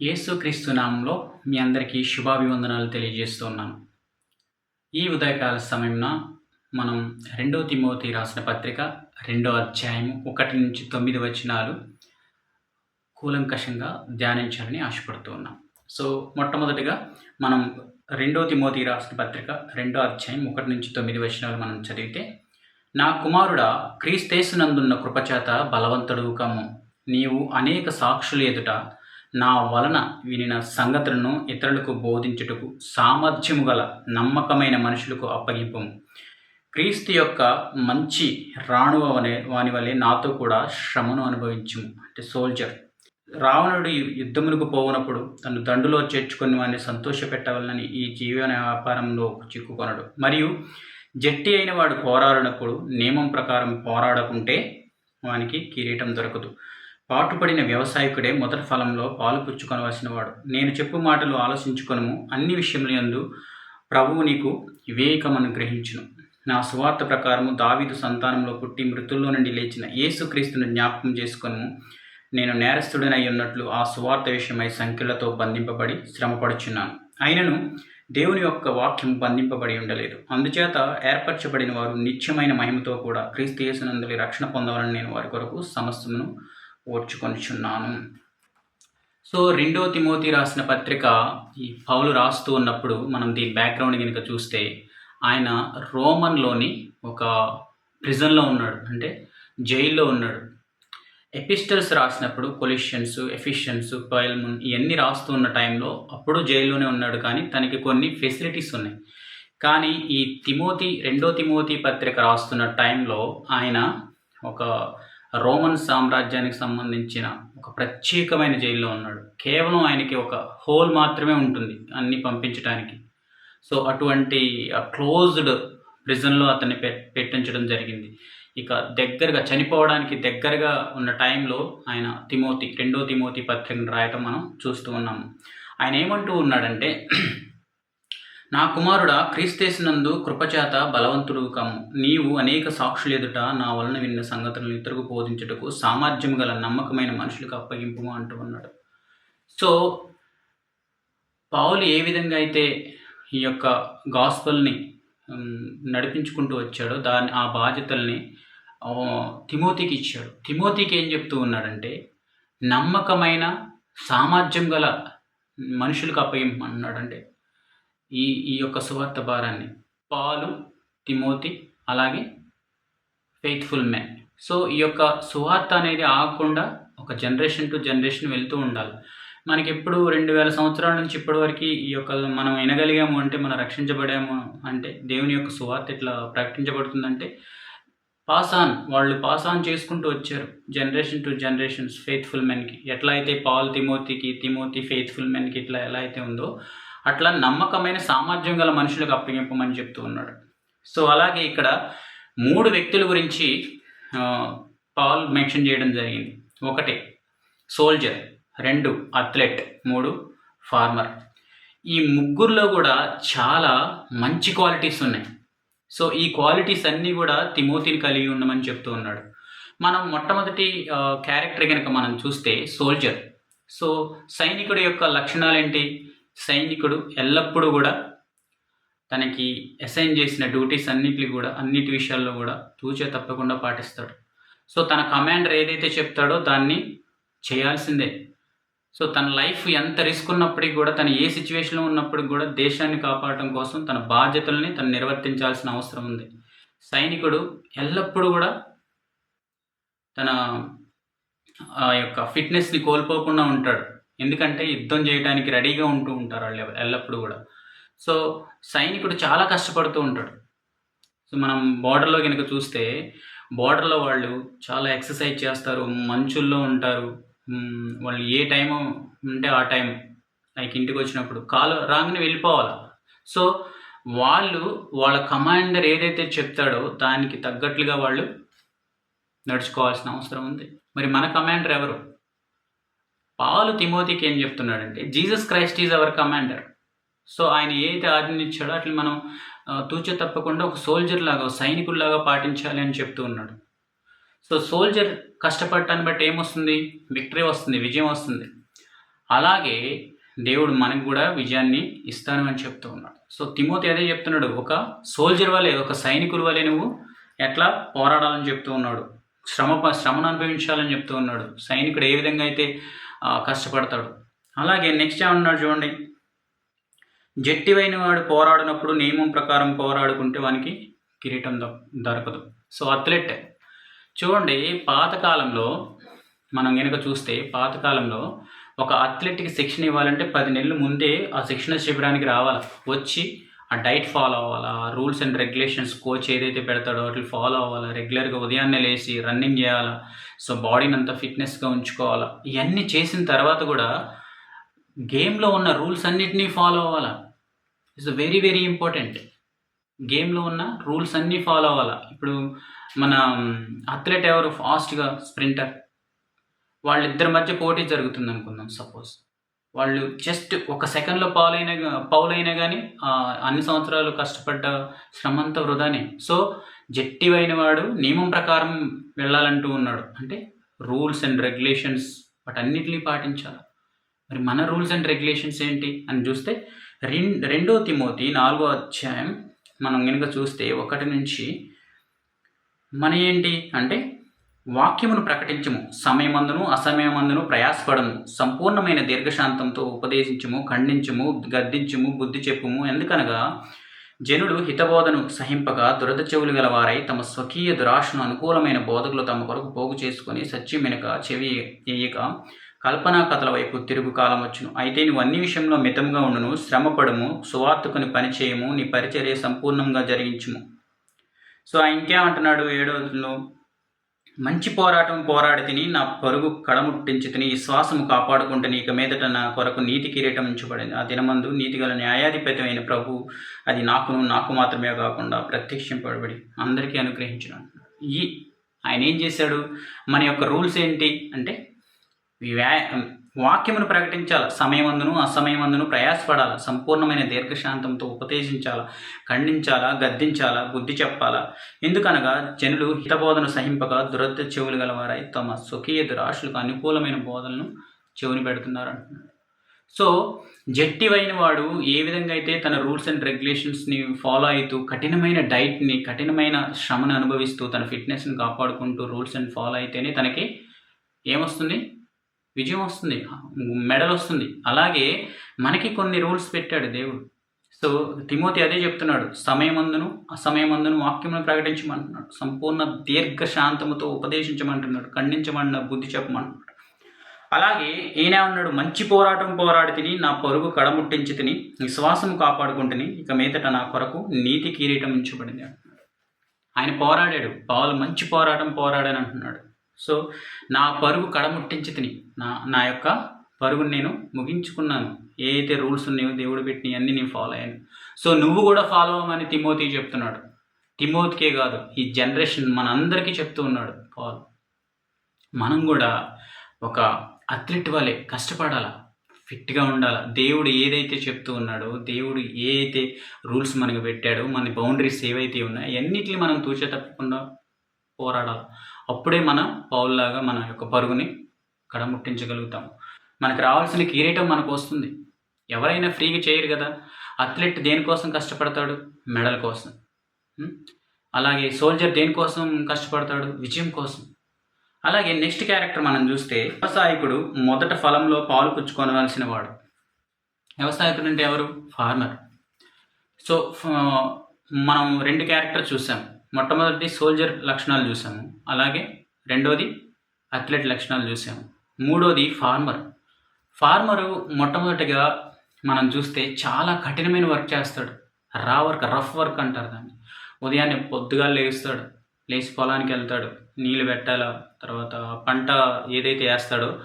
యేసుక్రీస్తు నామంలో మీ అందరికీ శుభాభివందనాలు తెలియజేస్తున్నాను. ఈ ఉదయకాల సమయంన మనం రెండో తిమోతి రాసిన పత్రిక రెండో అధ్యాయము ఒకటి నుంచి తొమ్మిది వచనాలు కూలంకషంగా ధ్యానించాలని ఆశపడుతున్నాం సో మొట్టమొదటిగా మనం రెండో తిమోతి రాసిన పత్రిక రెండో అధ్యాయం ఒకటి నుంచి తొమ్మిది వచనాలు మనం చదివితే నా కుమారుడా క్రీస్తేసునందున్న కృపచేత బలవంతుడు కమ్ము నీవు అనేక సాక్షులు ఎదుట నా వలన వినిన సంగతులను ఇతరులకు బోధించుటకు సామర్థ్యము గల నమ్మకమైన మనుషులకు అప్పగింపము. క్రీస్తు యొక్క మంచి రాణువ అనే వాని వలె నాతో కూడా శ్రమను అనుభవించుము. అంటే సోల్జర్. రావణుడు యుద్ధములకు పోవునప్పుడు తను దండులో చేర్చుకొని వాడిని సంతోషపెట్టవలనని ఈ జీవన వ్యాపారంలో చిక్కుకొనడు. మరియు జట్టి అయిన వాడు పోరాడినప్పుడు నియమం ప్రకారం పోరాడకుంటే వానికి కిరీటం దొరకదు. పాటుపడిన వ్యవసాయకుడే మొదటి ఫలంలో పాలు పుచ్చుకొనవలసిన వాడు నేను చెప్పు మాటలు ఆలోచించుకొనము. అన్ని విషయముల యందు ప్రభువు నీకు వివేకమను గ్రహించును. నా సువార్త ప్రకారము దావీదు సంతానంలో పుట్టి మృతుల్లో నుండి లేచిన యేసుక్రీస్తును జ్ఞాపకం చేసుకొను నేను నేరస్తుడనై ఉన్నట్లు ఆ సువార్త విషయమై సంఖ్యలతో బంధింపబడి శ్రమపడుచున్నాను. అయినను దేవుని యొక్క వాక్యం బంధింపబడి ఉండలేదు. అందుచేత ఏర్పరచబడిన వారు నిత్యమైన మహిమతో కూడా క్రీస్తు యేసునందులి రక్షణ పొందవాలని నేను వారి కొరకు సమస్తమును ఓర్చుకొనిచున్నాను. సో రెండో తిమోతి రాసిన పత్రిక ఈ పౌలు రాస్తూ ఉన్నప్పుడు మనం దీని బ్యాక్గ్రౌండ్ కనుక చూస్తే ఆయన రోమన్లోని ఒక ప్రిజన్లో ఉన్నాడు. అంటే జైల్లో ఉన్నాడు. ఎపిస్టల్స్ రాసినప్పుడు కొలిషన్స్ ఎఫిషియన్స్ పైల్మున్ ఇవన్నీ రాస్తూ ఉన్న టైంలో అప్పుడు జైల్లోనే ఉన్నాడు కానీ తనకి కొన్ని ఫెసిలిటీస్ ఉన్నాయి. కానీ ఈ తిమోతి రెండో తిమోతి పత్రిక రాస్తున్న టైంలో ఆయన ఒక రోమన్ సామ్రాజ్యానికి సంబంధించిన ఒక ప్రత్యేకమైన జైల్లో ఉన్నాడు. కేవలం ఆయనకి ఒక హోల్ మాత్రమే ఉంటుంది అన్ని పంపించడానికి సో అటువంటి క్లోజ్డ్ ప్రిజన్లో అతన్ని పె పెట్టించడం జరిగింది. ఇక దగ్గరగా చనిపోవడానికి దగ్గరగా ఉన్న టైంలో ఆయన తిమోతి రెండో తిమోతి పత్రికను రాయటం మనం చూస్తూ ఉన్నాము. ఆయన ఏమంటూ ఉన్నాడంటే నా కుమారుడా క్రీస్తేసినందు కృపచేత బలవంతుడు కమ్ము నీవు అనేక సాక్షులు ఎదుట నా వలన విన్న సంగతులను ఇతరుకు బోధించుటకు సామర్థ్యం గల నమ్మకమైన మనుషులకు అప్పగింపు అంటూ ఉన్నాడు సో పావులు ఏ విధంగా అయితే ఈ యొక్క గాస్పల్ని నడిపించుకుంటూ వచ్చాడో దాని ఆ బాధ్యతల్ని తిమోతికి ఇచ్చాడు. తిమోతికి ఏం చెప్తూ ఉన్నాడంటే నమ్మకమైన సామర్థ్యం గల మనుషులకు అప్పగింపమన్నాడంటే ఈ ఈ యొక్క సువార్త భారాన్ని పాలు తిమోతి అలాగే ఫెయిత్ఫుల్ మ్యాన్ సో ఈ యొక్క సువార్త అనేది ఆగకుండా ఒక జనరేషన్ టు జనరేషన్ వెళ్తూ ఉండాలి. మనకి ఎప్పుడు రెండు వేల సంవత్సరాల నుంచి ఇప్పటివరకు ఈ యొక్క మనం వినగలిగాము అంటే మనం రక్షించబడాము అంటే దేవుని యొక్క సువార్త ఇట్లా ప్రకటించబడుతుందంటే పాస్ ఆన్ వాళ్ళు పాస్ ఆన్ చేసుకుంటూ వచ్చారు. జనరేషన్ టు జనరేషన్స్ ఫెయిత్ఫుల్ మెన్కి ఎట్లా అయితే పాల్ తిమోతికి తిమోతి ఫెయిత్ఫుల్ మెన్కి ఇట్లా ఎలా అయితే ఉందో అట్లా నమ్మకమైన సామర్థ్యం గల మనుషులకు అప్పగింపమని చెప్తూ ఉన్నాడు. సో అలాగే ఇక్కడ మూడు వ్యక్తుల గురించి పాల్ మెన్షన్ చేయడం జరిగింది. ఒకటి సోల్జర్. రెండు అథ్లెట్. మూడు ఫార్మర్. ఈ ముగ్గురులో కూడా చాలా మంచి క్వాలిటీస్ ఉన్నాయి. సో ఈ క్వాలిటీస్ అన్నీ కూడా తిమోతిని కలిగి ఉండమని చెప్తూ ఉన్నాడు. మనం మొట్టమొదటి క్యారెక్టర్ కనుక మనం చూస్తే సోల్జర్. సో సైనికుడి యొక్క లక్షణాలు ఏంటి సైనికుడు ఎల్లప్పుడూ కూడా తనకి అసైన్ చేసిన డ్యూటీస్ అన్నిటి కూడా అన్నిటి విషయాల్లో కూడా తూచే తప్పకుండా పాటిస్తాడు. సో తన కమాండర్ ఏదైతే చెప్తాడో దాన్ని చేయాల్సిందే. సో తన లైఫ్ ఎంత రిస్క్ ఉన్నప్పటికీ కూడా తను ఏ సిచ్యువేషన్లో ఉన్నప్పటికి కూడా దేశాన్ని కాపాడటం కోసం తన బాధ్యతల్ని తను నిర్వర్తించాల్సిన అవసరం ఉంది. సైనికుడు ఎల్లప్పుడూ కూడా తన ఆ యొక్క ఫిట్నెస్ని కోల్పోకుండా ఉంటాడు. ఎందుకంటే యుద్ధం చేయడానికి రెడీగా ఉంటూ ఉంటారు వాళ్ళు ఎల్లప్పుడూ కూడా. సో సైనికుడు చాలా కష్టపడుతూ ఉంటాడు. సో మనం బార్డర్లో కనుక చూస్తే బార్డర్లో వాళ్ళు చాలా ఎక్సర్సైజ్ చేస్తారు మంచుల్లో ఉంటారు. వాళ్ళు ఏ టైం ఉంటే ఆ టైం లైక్ ఇంటికి వచ్చినప్పుడు కాలు రాగానే వెళ్ళిపోవాలి? సో వాళ్ళు వాళ్ళ కమాండర్ ఏదైతే చెప్తాడో దానికి తగ్గట్లుగా వాళ్ళు నడుచుకోవాల్సిన అవసరం ఉంది. మరి మన కమాండర్ ఎవరు? పాలు తిమోతికి ఏం చెప్తున్నాడంటే Jesus Christ is our commander. So ఆయన ఏదైతే ఆజ్ఞనిచ్చాడో అట్లా మనం తూచే తప్పకుండా ఒక సోల్జర్ లాగా సైనికుల్లాగా పాటించాలి అని చెప్తూ ఉన్నాడు. సో సోల్జర్ కష్టపడటాన్ని బట్టి ఏమొస్తుంది? విక్టరీ వస్తుంది విజయం వస్తుంది. అలాగే దేవుడు మనకు కూడా విజయాన్ని ఇస్తాను అని చెప్తూ ఉన్నాడు. సో తిమోతి అదే చెప్తున్నాడు ఒక సోల్జర్ వలె ఒక సైనికుల వలె నువ్వు ఎట్లా పోరాడాలని చెప్తూ ఉన్నాడు. శ్రమ శ్రమను అనుభవించాలని చెప్తూ ఉన్నాడు. సైనికుడు ఏ విధంగా అయితే కష్టపడతాడు. అలాగే నెక్స్ట్ ఏమన్నాడు చూడండి. జట్టివైన వాడు పోరాడినప్పుడు నియమం ప్రకారం పోరాడుకుంటే వానికి కిరీటం దొరకదు. So athlete. చూడండి పాతకాలంలో మనం కనుక చూస్తే పాతకాలంలో ఒక అథ్లెట్కి శిక్షణ ఇవ్వాలంటే పది నెలల ముందే ఆ శిక్షణ శిబిరానికి రావాలి. వచ్చి ఆ డైట్ ఫాలో అవ్వాలా? రూల్స్ అండ్ రెగ్యులేషన్స్ కోచ్ ఏదైతే పెడతాడో వాటిని ఫాలో అవ్వాలా? రెగ్యులర్గా ఉదయాన్నే లేచి రన్నింగ్ చేయాలా? సో బాడీని అంతా ఫిట్నెస్గా ఉంచుకోవాలా? ఇవన్నీ చేసిన తర్వాత కూడా గేమ్లో ఉన్న రూల్స్ అన్నిటినీ ఫాలో అవ్వాలా? ఇట్స్ వెరీ వెరీ ఇంపార్టెంట్ గేమ్లో ఉన్న రూల్స్ అన్నీ ఫాలో అవ్వాలా? ఇప్పుడు మన అథ్లెట్ ఎవరు? ఫాస్ట్గా స్ప్రింటర్. వాళ్ళిద్దరి మధ్య పోటీ జరుగుతుంది అనుకుందాం సపోజ్. వాళ్ళు జస్ట్ ఒక సెకండ్లో పాలైన పౌలైనా కానీ అన్ని సంవత్సరాలు కష్టపడ్డ శ్రమంతా వృధానే. సో జట్టివైన వాడు నియమం ప్రకారం వెళ్ళాలంటూ ఉన్నాడు. అంటే రూల్స్ అండ్ రెగ్యులేషన్స్ వాటన్నిటినీ పాటించాలి. మరి మన రూల్స్ అండ్ రెగ్యులేషన్స్ ఏంటి అని చూస్తే రెం రెండో తిమోతి నాలుగో అధ్యాయం మనం కనుక చూస్తే ఒకటి నుంచి మన ఏంటి అంటే వాక్యమును ప్రకటించము సమయమందును అసమయమందును ప్రయాసపడము సంపూర్ణమైన దీర్ఘశాంతంతో ఉపదేశించము ఖండించము గద్దించము బుద్ధి చెప్పుము ఎందుకనగా జనుడు హితబోధను సహింపగా దురద చెవులు గలవారై తమ స్వకీయ దురాశను అనుకూలమైన బోధకులు తమ కొరకు పోగు చేసుకొని సత్యమినక చెవి వేయక కల్పనా కథల వైపు తిరుగు కాలం వచ్చును. అయితే నువ్వు అన్ని విషయంలో మితంగా ఉండును శ్రమపడము సువార్తకుని పనిచేయము నీ పరిచర్య సంపూర్ణంగా జరిగించుము. సో ఆయన ఇంకేమంటున్నాడు ఏడవదిలో మంచి పోరాటం పోరాడి తిని నా పరుగు కడముట్టించి తిని విశ్వాసము కాపాడుకుంటుని ఇక మీదట నా కొరకు నీతి కిరీటం ఉంచబడింది. ఆ దినమందు నీతిగల న్యాయాధిపతి అయిన ప్రభు అది నాకును నాకు మాత్రమే కాకుండా ప్రత్యక్షింపబడి అందరికీ అనుగ్రహించిన. ఈ ఆయన ఏం చేశాడు? మన యొక్క రూల్స్ ఏంటి? అంటే వ్యా వాక్యమును ప్రకటించాలి సమయమందును అసమయమందును ప్రయాసపడాలి సంపూర్ణమైన దీర్ఘశాంతంతో ఉపదేశించాలా ఖండించాలా గద్దించాలా బుద్ధి చెప్పాలా. ఎందుకనగా జనులు హితబోధన సహింపక దురద చెవులు గలవారై తమ స్వకీయ దురాశులకు అనుకూలమైన బోధనను చెవుని పెడుతున్నారు అంటున్నాడు సో జట్టివైన వాడు ఏ విధంగా అయితే తన రూల్స్ అండ్ రెగ్యులేషన్స్ని ఫాలో అవుతూ కఠినమైన డైట్ని కఠినమైన శ్రమను అనుభవిస్తూ తన ఫిట్నెస్ని కాపాడుకుంటూ రూల్స్ అండ్ ఫాలో అయితేనే తనకి ఏమొస్తుంది? విజయం వస్తుంది మెడల్ వస్తుంది. అలాగే మనకి కొన్ని రూల్స్ పెట్టాడు దేవుడు. సో తిమోతి అదే చెప్తున్నాడు సమయమందును అసమయమందును వాక్యమును ప్రకటించమంటున్నాడు. సంపూర్ణ దీర్ఘ శాంతముతో ఉపదేశించమంటున్నాడు ఖండించమన్న బుద్ధి చెప్పమంటున్నాడు. అలాగే ఈయనే ఉన్నాడు మంచి పోరాటం పోరాడి తిని నా పరుగు కడముట్టించి తిని విశ్వాసం కాపాడుకుంటుని ఇక మీదట నా కొరకు నీతి కిరీటం ఉంచబడింది. అంటున్నాడు ఆయన పోరాడాడు. పావులు మంచి పోరాటం పోరాడని అంటున్నాడు సో నా పరుగు కడముట్టించి తిని. నా నా యొక్క పరుగుని నేను ముగించుకున్నాను. ఏ అయితే రూల్స్ ఉన్నాయో దేవుడు పెట్టినవి అన్నీ నేను ఫాలో అయ్యాను. సో నువ్వు కూడా ఫాలో అవ్వమని తిమోతి చెప్తున్నాడు. తిమోతికే కాదు ఈ జనరేషన్ మనందరికీ చెప్తూ ఉన్నాడు పాల్. మనం కూడా ఒక అథ్లెట్ వలె కష్టపడాలా? ఫిట్గా ఉండాలా? దేవుడు ఏదైతే చెప్తూ ఉన్నాడో దేవుడు ఏదైతే రూల్స్ మనకు పెట్టాడో మన బౌండరీస్ ఏవైతే ఉన్నాయో అన్నిటిని మనం తూచే తప్పకుండా పోరాడాలి? అప్పుడే మన పౌల్లాగా మన యొక్క పరుగుని కడముట్టించగలుగుతాం. మనకు రావాల్సిన కిరీటం మనకు వస్తుంది. ఎవరైనా ఫ్రీగా చేయరు కదా. అథ్లెట్ దేనికోసం కష్టపడతాడు? మెడల్ కోసం. అలాగే సోల్జర్ దేనికోసం కష్టపడతాడు? విజయం కోసం. అలాగే నెక్స్ట్ క్యారెక్టర్ మనం చూస్తే వ్యవసాయకుడు మొదట ఫలంలో పాలు పుచ్చుకోవలసిన వాడు. వ్యవసాయకుడు అంటే ఎవరు? ఫార్మర్. సో మనం రెండు క్యారెక్టర్ చూసాం. మొట్టమొదటి సోల్జర్ లక్షణాలు చూసాము. అలాగే రెండోది అథ్లెట్ లక్షణాలు చూసాము. మూడోది ఫార్మర్. ఫార్మరు మొట్టమొదటిగా మనం చూస్తే చాలా కఠినమైన వర్క్ చేస్తాడు. రా వర్క్ రఫ్ వర్క్ అంటారు దాన్ని. ఉదయాన్నే పొద్దుగా లేస్తాడు. లేచి పొలానికి వెళ్తాడు. నీళ్ళు పెట్టాల తర్వాత పంట ఏదైతే వేస్తాడో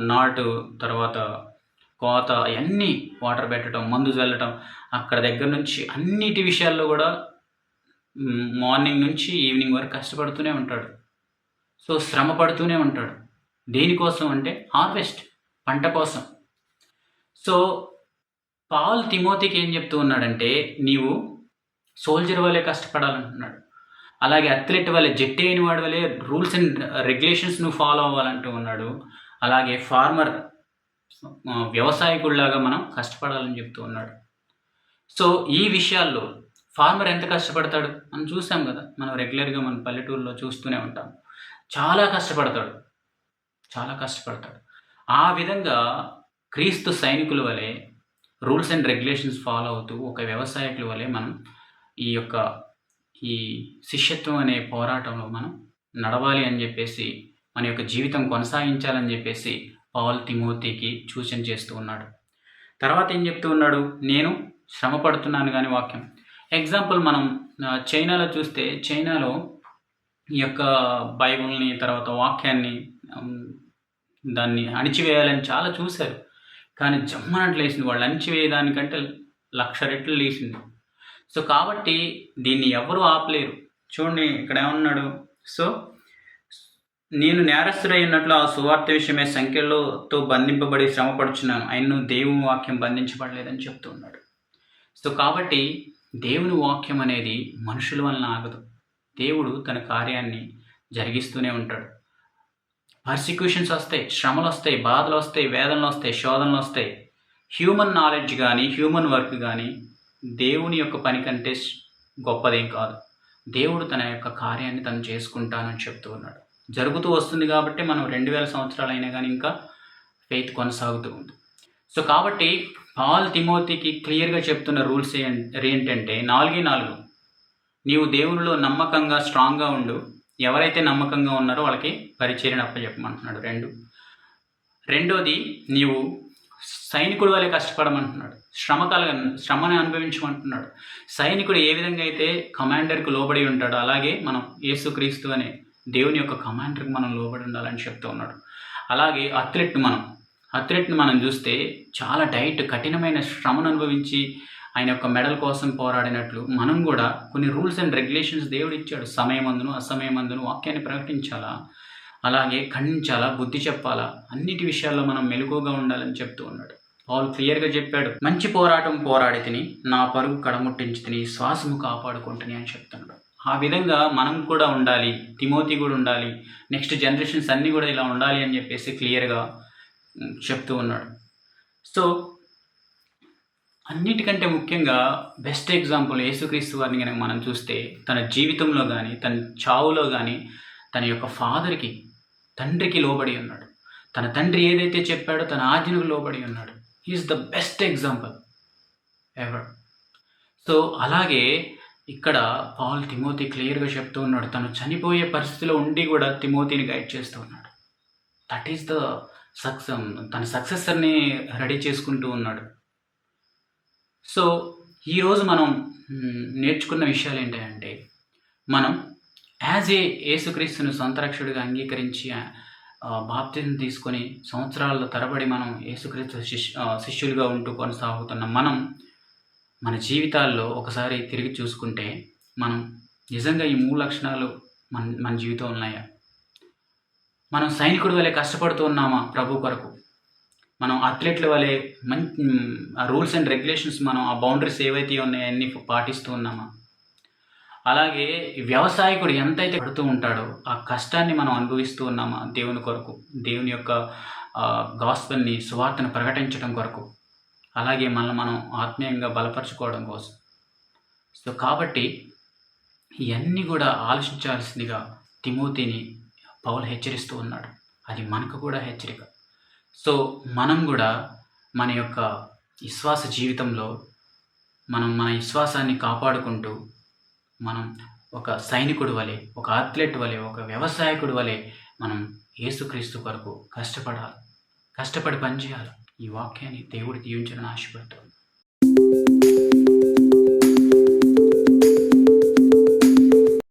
నాటు తర్వాత కోత అన్నీ వాటర్ పెట్టడం మందు చల్లటం అక్కడ దగ్గర నుంచి అన్నిటి విషయాల్లో కూడా మార్నింగ్ నుంచి ఈవినింగ్ వరకు కష్టపడుతూనే ఉంటాడు. సో శ్రమ పడుతూనే ఉంటాడు. దేనికోసం అంటే హార్వెస్ట్ పంట కోసం. సో పాల్ తిమోతికి ఏం చెప్తూ ఉన్నాడంటే నీవు సోల్జర్ వల్లే కష్టపడాలంటున్నాడు. అలాగే అథ్లెట్ వల్లే జట్టి అయిన వాడి వల్లే రూల్స్ అండ్ రెగ్యులేషన్స్ నువ్వు ఫాలో అవ్వాలంటూ ఉన్నాడు. అలాగే ఫార్మర్ వ్యవసాయకుడిలాగా మనం కష్టపడాలని చెప్తూ ఉన్నాడు. సో ఈ విషయాల్లో ఫార్మర్ ఎంత కష్టపడతాడు మనం చూసాం కదా. మనం రెగ్యులర్గా మన పల్లెటూరులో చూస్తూనే ఉంటాం. చాలా కష్టపడతాడు. చాలా కష్టపడతాడు. ఆ విధంగా క్రీస్తు సైనికుల వలె రూల్స్ అండ్ రెగ్యులేషన్స్ ఫాలో అవుతూ ఒక వ్యవసాయకుల వలె మనం ఈ యొక్క ఈ శిష్యత్వం అనే పోరాటంలో మనం నడవాలి అని చెప్పేసి మన యొక్క జీవితం కొనసాగించాలని చెప్పేసి పౌల్ తిమోతికి సూచన చేస్తూ ఉన్నాడు. తర్వాత ఏం చెప్తూ ఉన్నాడు? నేను శ్రమ పడుతున్నాను కానీ వాక్యం. ఎగ్జాంపుల్ మనం చైనాలో చూస్తే చైనాలో ఈ యొక్క బైబుల్ని తర్వాత వాక్యాన్ని దాన్ని అణిచివేయాలని చాలా చూశారు. కానీ జమ్మనట్లు వేసింది వాళ్ళు అణిచివేయడానికంటే లక్ష రెట్లు లేచింది. సో కాబట్టి దీన్ని ఎవరు ఆపలేరు. చూడండి ఇక్కడ ఏమన్నాడు? సో నేను నేరస్తుడై ఉన్నట్లు ఆ సువార్త విషయమే సంఖ్యలతో బంధింపబడి శ్రమపడుచున్నాను. ఆయన్ను దేవుని వాక్యం బంధించబడలేదని చెప్తూ ఉన్నాడు. సో కాబట్టి దేవుని వాక్యం అనేది మనుషుల వలన ఆగదు. దేవుడు తన కార్యాన్ని జరిగిస్తూనే ఉంటాడు. పర్సిక్యూషన్స్ వస్తాయి శ్రమలు వస్తాయి బాధలు వస్తాయి వేదనలు వస్తాయి శోధనలు వస్తాయి. హ్యూమన్ నాలెడ్జ్ కానీ హ్యూమన్ వర్క్ కానీ దేవుని యొక్క పని కంటే గొప్పదేం కాదు. దేవుడు తన యొక్క కార్యాన్ని తను చేసుకుంటానని చెప్తూ ఉన్నాడు. జరుగుతూ వస్తుంది కాబట్టి మనం రెండు వేల సంవత్సరాలు అయినా కానీ ఇంకా ఫెయిత్ కొనసాగుతూ ఉంది. సో కాబట్టి పాల్ తిమోతికి క్లియర్గా చెప్తున్న రూల్స్ ఏంటంటే నాలుగే నాలుగు. నీవు దేవునిలో నమ్మకంగా స్ట్రాంగ్గా ఉండు. ఎవరైతే నమ్మకంగా ఉన్నారో వాళ్ళకి పరిచర్యను అప్పచెప్పమంటున్నాడు. రెండు. రెండోది నీవు సైనికుడు వలె కష్టపడమంటున్నాడు. శ్రమ కలగ శ్రమని అనుభవించమంటున్నాడు. సైనికుడు ఏ విధంగా అయితే కమాండర్కు లోబడి ఉంటాడో అలాగే మనం యేసుక్రీస్తు అనే దేవుని యొక్క కమాండర్కి మనం లోబడి ఉండాలని చెప్తూ ఉన్నాడు. అలాగే అథ్లెట్ మనం అథ్లెట్ని మనం చూస్తే చాలా డైట్ కఠినమైన శ్రమను అనుభవించి ఆయన యొక్క మెడల్ కోసం పోరాడినట్లు మనం కూడా కొన్ని రూల్స్ అండ్ రెగ్యులేషన్స్ దేవుడు ఇచ్చాడు. సమయమందును అసమయమందును వాక్యాన్ని ప్రకటించాలా? అలాగే ఖండించాలా? బుద్ధి చెప్పాలా? అన్నిటి విషయాల్లో మనం మెలకుగా ఉండాలని చెప్తూ ఉన్నాడు. వాళ్ళు క్లియర్గా చెప్పాడు మంచి పోరాటం పోరాడి తిని నా పరుగు కడముట్టించి తిని శ్వాసము కాపాడుకుంటుని అని చెప్తున్నాడు. ఆ విధంగా మనం కూడా ఉండాలి తిమోతి కూడా ఉండాలి నెక్స్ట్ జనరేషన్స్ అన్నీ కూడా ఇలా ఉండాలి అని చెప్పేసి క్లియర్గా చెప్తూ ఉన్నాడు. సో అన్నిటికంటే ముఖ్యంగా బెస్ట్ ఎగ్జాంపుల్ యేసుక్రీస్తు వారిని కనుక మనం చూస్తే తన జీవితంలో కానీ తన చావులో కానీ తన యొక్క ఫాదర్కి తండ్రికి లోబడి ఉన్నాడు. తన తండ్రి ఏదైతే చెప్పాడో తన ఆజ్ఞకు లోబడి ఉన్నాడు. Is the best example ever so అలాగే ఇక్కడ పాల్ తిమోతి క్లియర్గా చెప్తూ ఉన్నాడు. తను చనిపోయే పరిస్థితిలో ఉండి కూడా తిమోతిని గైడ్ చేస్తూ ఉన్నాడు. దట్ ఈస్ ద సక్సెస్ తన సక్సెసర్ని రెడీ చేసుకుంటూ ఉన్నాడు. సో ఈరోజు మనం నేర్చుకున్న విషయాలు ఏంటంటే మనం యాజ్ ఏ యేసుక్రీస్తుని సొంతరక్షుడిగా అంగీకరించి బాప్తిని తీసుకొని సంవత్సరాల తరబడి మనం యేసుక్రీస్తు శిష్యు శిష్యులుగా ఉంటూ కొనసాగుతున్న మనం మన జీవితాల్లో ఒకసారి తిరిగి చూసుకుంటే మనం నిజంగా ఈ మూడు లక్షణాలు మన మన జీవితంలో ఉన్నాయా? మనం సైనికుడి వలె కష్టపడుతూ ఉన్నామా ప్రభు కొరకు? మనం అథ్లెట్ల వలె మంచి ఆ రూల్స్ అండ్ రెగ్యులేషన్స్ మనం ఆ బౌండరీస్ ఏవైతే ఉన్నాయో అన్ని పాటిస్తూ ఉన్నామా? అలాగే వ్యవసాయకుడు ఎంతైతే పడుతూ ఉంటాడో ఆ కష్టాన్ని మనం అనుభవిస్తూ ఉన్నామా దేవుని కొరకు? దేవుని యొక్క గాస్పల్ని సువార్తను ప్రకటించడం కొరకు? అలాగే మనల్ని మనం ఆత్మీయంగా బలపరచుకోవడం కోసం. సో కాబట్టి ఇవన్నీ కూడా ఆలోచించాల్సిందిగా తిమోతిని పౌలు హెచ్చరిస్తూ ఉన్నాడు. అది మనకు కూడా హెచ్చరిక. సో మనం కూడా మన యొక్క విశ్వాస జీవితంలో మనం మన విశ్వాసాన్ని కాపాడుకుంటూ మనం ఒక సైనికుడు వలె ఒక అథ్లెట్ వలె ఒక వ్యవసాయకుడు వలె మనం యేసుక్రీస్తు కొరకు కష్టపడాలి. కష్టపడి పనిచేయాలి. ఈ వాక్యాన్ని దేవుడు దీవించాలని ఆశపడుతుంది